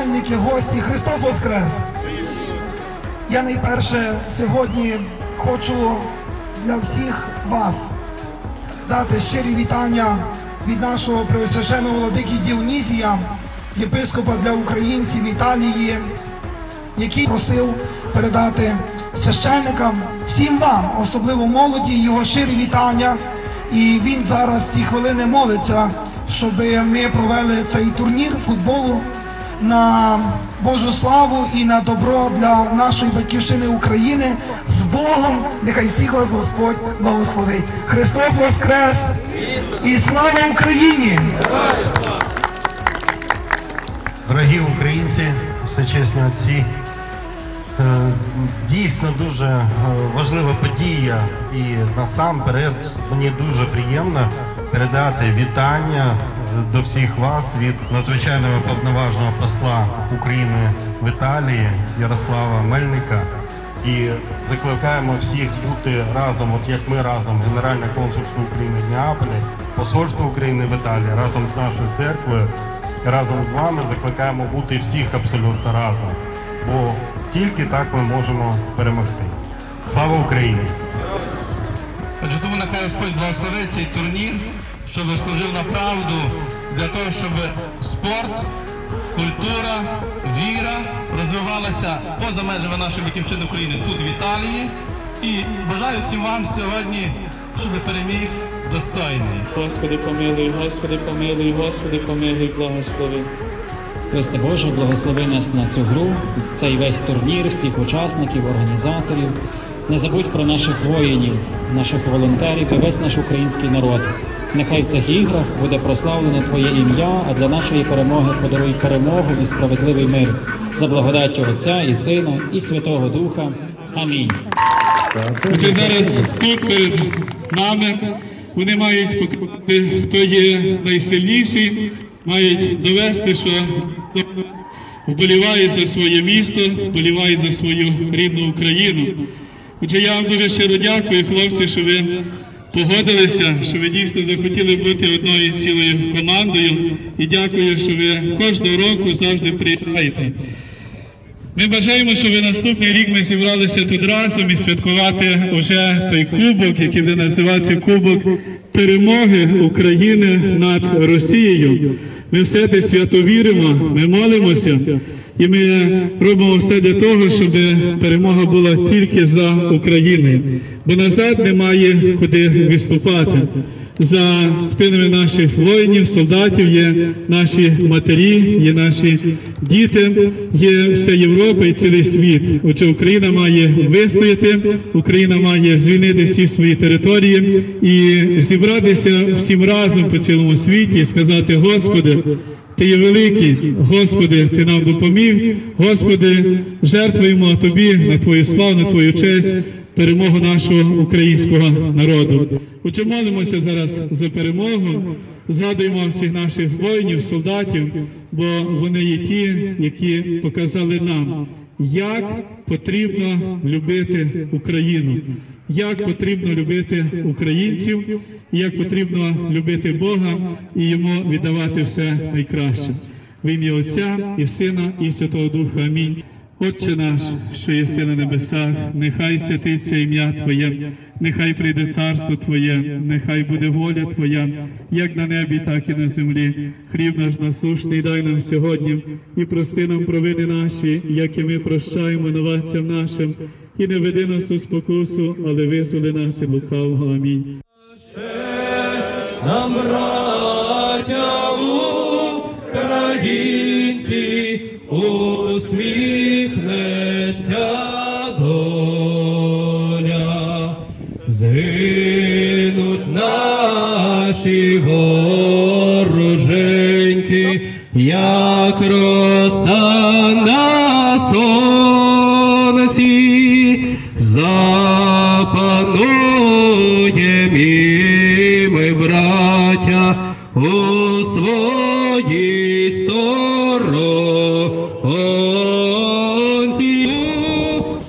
вболівальники, гості. Христос Воскрес! Я найперше сьогодні хочу для всіх вас дати щирі вітання від нашого преосвященого владики Діонізія, єпископа для українців Італії, який просив передати священникам всім вам, особливо молоді, його щирі вітання. І він зараз ці хвилини молиться, щоб ми провели цей турнір футболу на Божу славу і на добро для нашої батьківщини України з Богом. Нехай всіх вас Господь благословить. Христос Воскрес! І слава Україні! Дорогі українці, всечесні отці, е, дійсно дуже е, важлива подія і насамперед мені дуже приємно передати вітання до всіх вас від надзвичайного повноважного посла України в Італії Ярослава Мельника. І закликаємо всіх бути разом, от як ми разом, Генеральне консульство України в Неаполі, Посольство України в Італії, разом з нашою церквою, разом з вами закликаємо бути всіх абсолютно разом. Бо тільки так ми можемо перемогти. Слава Україні! Отже, тому нехай Господь благословить цей турнір, щоб служив на правду для того, щоб спорт, культура, віра розвивалася поза межами нашої батьківщини України тут в Італії. І бажаю всім вам сьогодні, щоб переміг достойний. Господи помилуй, Господи помилуй, Господи помилуй, благослови. Христе Боже, благослови нас на цю гру, цей весь турнір, всіх учасників, організаторів. Не забудь про наших воїнів, наших волонтерів і весь наш український народ. Нехай в цих іграх буде прославлене Твоє ім'я, а для нашої перемоги подаруй перемогу і справедливий мир за благодаттю Отця і Сина і Святого Духа. Амінь. Отже, зараз тут перед нами вони мають показати, хто є найсильніший, мають довести, що вболіває за своє місто, вболіває за свою рідну Україну. Отже, я вам дуже щиро дякую, хлопці, що ви погодилися, що ви дійсно захотіли бути одною цілою командою. І дякую, що ви кожного року завжди приїжджаєте. Ми бажаємо, щоб наступний рік ми зібралися тут разом і святкувати вже той кубок, який буде називатися Кубок перемоги України над Росією. Ми все те свято віримо, ми молимося, і ми робимо все для того, щоб перемога була тільки за Україною. Бо назад немає куди виступати. За спинами наших воїнів, солдатів є наші матері, є наші діти, є вся Європа і цілий світ. Отже, Україна має вистояти, Україна має звільнити всі свої території і зібратися всім разом по цілому світі і сказати: Господи, ти є великий, Господи, Ти нам допоміг, Господи, жертвуємо Тобі на Твою славу, на Твою честь перемогу нашого українського народу. Отже, молимося зараз за перемогу, згадуємо всіх наших воїнів, солдатів, бо вони є ті, які показали нам, як потрібно любити Україну, як потрібно любити українців, як потрібно любити Бога і йому віддавати все найкраще. В ім'я Отця і Сина, і Святого Духа. Амінь. Отче наш, що єси на небесах, нехай святиться ім'я Твоє, нехай прийде царство Твоє, нехай буде воля Твоя, як на небі, так і на землі. Хліб наш насушний дай нам сьогодні, і прости нам провини наші, як і ми прощаємо новацям нашим, і не веди нас у спокусу, але визволи нас від лукавого. Амінь. нам, браття українці, усміхнеться доля, згинуть наші вороженьки, як роса на ми, браття, у своїй сторонці,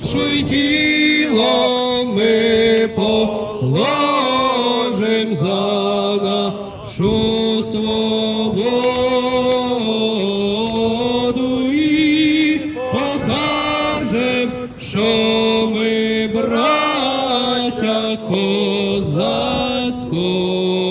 що тіло ми положим за нашу свободу Let's go.